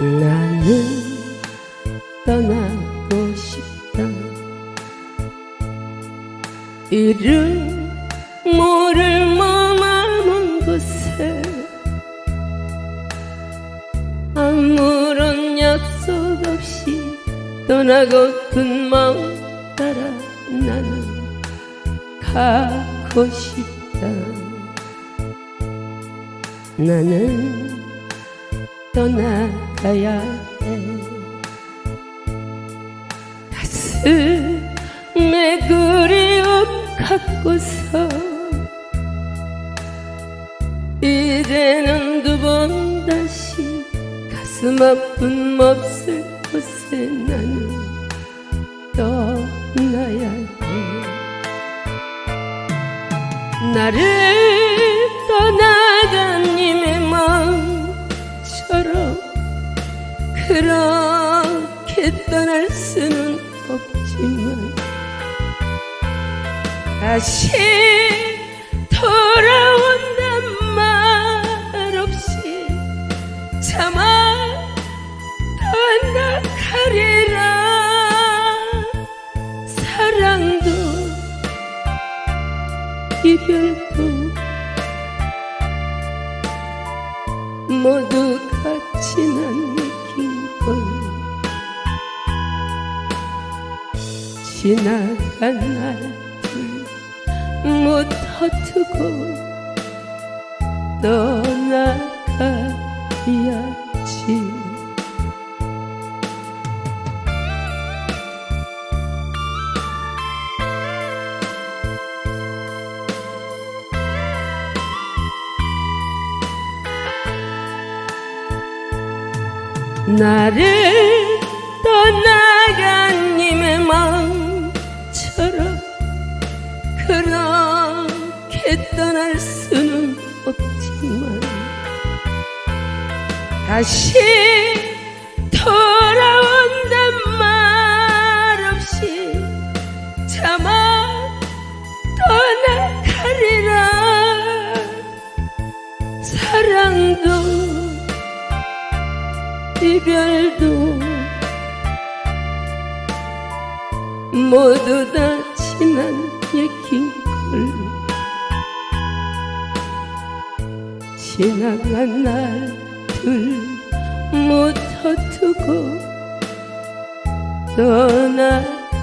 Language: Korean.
나는 떠나고 싶다. 이름 모를 머나먼 곳에 아무런 약속 없이 떠나고픈 마음 따라 나는 가고 싶다. 나는 떠나가야 해. 가슴에 그리움 갖고서 이제는 두 번 다시 가슴 아픈 없을 곳에 나는 떠나야 해. 나를 그렇게 떠날 수는 없지만 다시 돌아온단 말 없이 차마 떠나가리라. 사랑도 이별도 모두가 지 지나간 날들 못 허투고 떠나가야지. 나를 떠날 수는 없지만 다시 돌아온단 말 없이 차마 떠나가리라. 사랑도 이별도 모두 다 지난 얘기걸 지나간 날들 못 허투고 떠나가야지